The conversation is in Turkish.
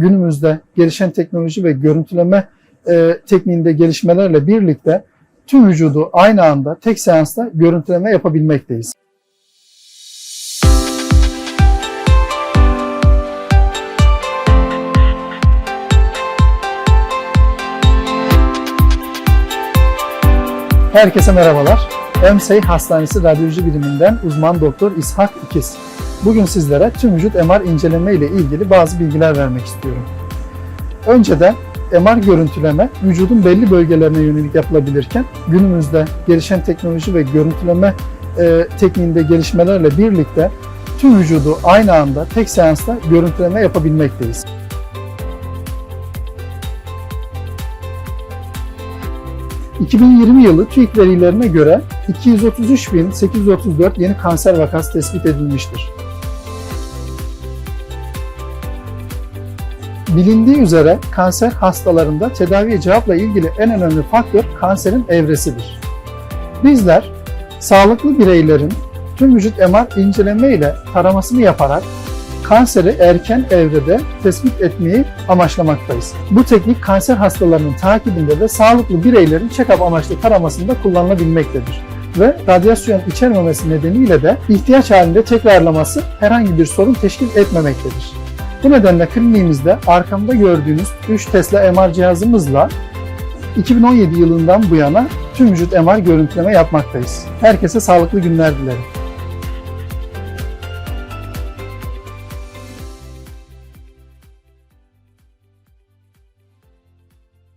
günümüzde gelişen teknoloji ve görüntüleme e, tekniğinde gelişmelerle birlikte tüm vücudu aynı anda tek seansta görüntüleme yapabilmekteyiz. Herkese merhabalar. EMSEY Hastanesi Radyoloji Biriminden uzman doktor İshak İkiz. Bugün sizlere tüm vücut MR inceleme ile ilgili bazı bilgiler vermek istiyorum. Önceden MR görüntüleme vücudun belli bölgelerine yönelik yapılabilirken günümüzde gelişen teknoloji ve görüntüleme e, tekniğinde gelişmelerle birlikte tüm vücudu aynı anda tek seansta görüntüleme yapabilmekteyiz. ...2020 yılı TÜİK verilerine göre 233.834 yeni kanser vakası tespit edilmiştir. Bilindiği üzere kanser hastalarında tedaviye cevapla ilgili en önemli faktör kanserin evresidir. Bizler sağlıklı bireylerin tüm vücut MR inceleme ile taramasını yaparak kanseri erken evrede tespit etmeyi amaçlamaktayız. Bu teknik kanser hastalarının takibinde ve sağlıklı bireylerin check-up amaçlı taramasında kullanılabilmektedir. Ve radyasyon içermemesi nedeniyle de ihtiyaç halinde tekrarlaması herhangi bir sorun teşkil etmemektedir. Bu nedenle kliniğimizde arkamda gördüğünüz 3 Tesla MR cihazımızla 2017 yılından bu yana tüm vücut MR görüntüleme yapmaktayız. Herkese sağlıklı günler dilerim.